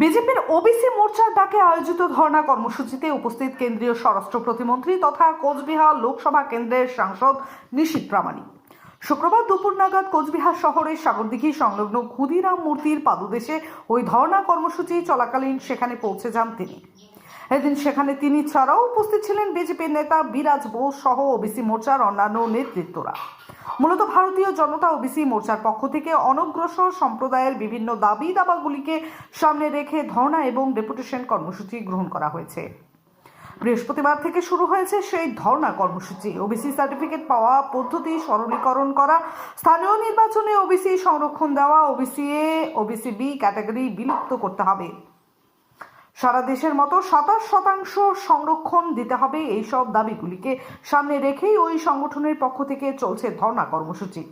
বিজেপির ওবিসি মোর্চার ডাকে আয়োজিত ধর্ণা কর্মসূচিতে উপস্থিত কেন্দ্রীয় স্বরাষ্ট্র প্রতিমন্ত্রী তথা কোচবিহার লোকসভা কেন্দ্রের সাংসদ নিশীত প্রামাণিক। শুক্রবার দুপুর নাগাদ কোচবিহার শহরের সাগরদিঘি সংলগ্ন ক্ষুদিরাম মূর্তির পাদদেশে ওই ধর্ণা কর্মসূচি চলাকালীন সেখানে পৌঁছে যান তিনি। এদিন সেখানে তিনি ছাড়াও উপস্থিত ছিলেন বিজেপির নেতা বিরাজ বোস সহ ওবিসি মোর্চার অন্যান্য নেতৃত্বরা। মূলত ভারতীয় জনতা ওবিসি মোর্চার পক্ষ থেকে অনগ্রসর সম্প্রদায়ের বিভিন্ন দাবি দাবাগুলিকে সামনে রেখে ধর্ণা এবং ডেপুটেশন কর্মসূচি গ্রহণ করা হয়েছে। বৃহস্পতিবার থেকে শুরু হয়েছে সেই ধর্ণা কর্মসূচি। ওবিসি সার্টিফিকেট পাওয়া, পদ্ধতি সরলীকরণ করা, স্থানীয় নির্বাচনে ওবিসি সংরক্ষণ দেওয়া OBC A OBC B category বিলুপ্ত করতে হবে। সারা দেশের মতো সাতাশ শতাংশ সংরক্ষণ দিতে হবে এইসব দাবিগুলিকে সামনে রেখেই ওই সংগঠনের পক্ষ থেকে চলছে ধর্ণা কর্মসূচি।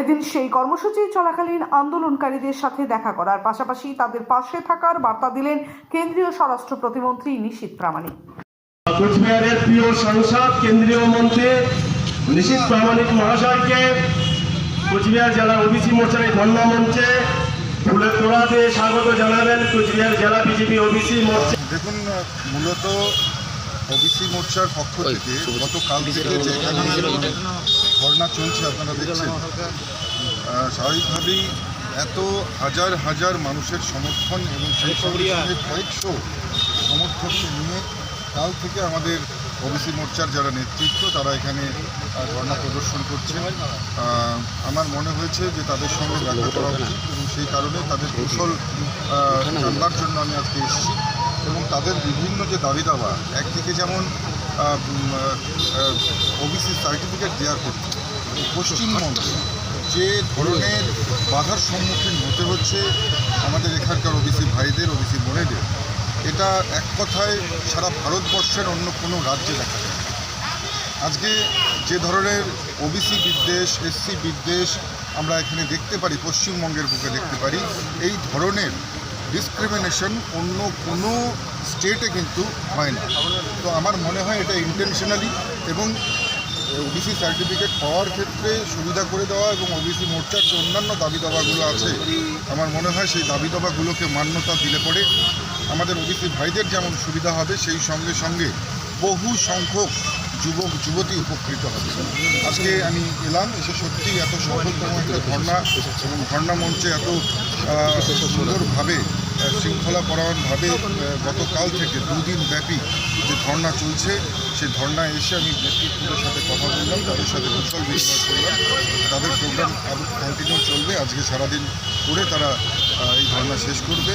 এদিন সেই কর্মসূচি চলাকালীন আন্দোলনকারীদের সাথে দেখা করার পাশাপাশি তাদের পাশে থাকার বার্তা দিলেন কেন্দ্রীয় স্বরাষ্ট্র প্রতিমন্ত্রী নিশীত প্রামাণিক। কোচবিহারের প্রিয় সাংসদ, কেন্দ্রীয় মন্ত্রী নিশীত প্রামাণিক মহাশয়কে কোচবিহার জেলা ওবিসি মোর্চার এই ধর্ণা মঞ্চে ফুলের তোড়া দিয়ে স্বাগত জানাবেন কোচবিহার জেলা বিজেপি ওবিসি মোর্চা। দেখুন মূলত ওবিসি মোর্চার পক্ষ থেকে গতকাল থেকে যেখানে ধর্ণা চলছে আপনারা দেখছেন। স্বাভাবিকভাবেই এত হাজার হাজার মানুষের সমর্থন এবং সেই সঙ্গে কয়েকশো সমর্থককে নিয়ে কাল থেকে আমাদের ওবিসি মোর্চার যারা নেতৃত্ব, তারা এখানে ধর্ণা প্রদর্শন করছে। আমার মনে হয়েছে যে তাদের সঙ্গে দেখা করা উচিত এবং সেই কারণে তাদের কৌশল জানবার জন্য আমি আজকে এসেছি এবং তাদের বিভিন্ন যে দাবি দাবা একদিকে যেমন ওবিসি সার্টিফিকেট দেওয়ার করছে পশ্চিমবঙ্গে যে ধরনের বাধার সম্মুখীন হতে হচ্ছে আমাদের এখানকার ওবিসি ভাইদের, ওবিসি বোনেদের এটা এক কথায় সারা ভারতবর্ষের অন্য কোনো রাজ্যে দেখা যায় আজকে যে ধরনের ওবিসি বিদ্বেষ এসসি বিদ্বেষ আমরা এখানে দেখতে পারি, পশ্চিমবঙ্গের বুকে দেখতে পারি, এই ধরনের ডিসক্রিমিনেশন অন্য কোনো স্টেটে কিন্তু হয় না। তো আমার মনে হয় এটা ইন্টেনশনালি এবং ওবিসি সার্টিফিকেট পাওয়ার ক্ষেত্রে সুবিধা করে দেওয়া এবং ওবিসি মোর্চার যে অন্যান্য দাবি দাবাগুলো আছে, আমার মনে হয় সেই দাবি দাবাগুলোকে মান্যতা দিলে পরে আমাদের ওবিসি ভাইদের যেমন সুবিধা হবে, সেই সঙ্গে সঙ্গে বহু সংখ্যক যুবক, যুবতী উপকৃত হবে। আজকে আমি এলাম, এসে সত্যি এত সফলতম একটা ধর্ণা এবং ধর্ণা মঞ্চে এত সুন্দরভাবে শৃঙ্খলাপরায়ণভাবে গতকাল থেকে দুদিন ব্যাপী যে ধর্ণা চলছে, সেই ধর্ণা এসে আমি নেতৃত্বদের সাথে কথা বললাম, তাদের সাথে কুশল বিনিময় করলাম। তাদের প্রোগ্রাম কন্টিনিউ চলবে, আজকে সারাদিন করে তারা এই ধর্ণা শেষ করবে।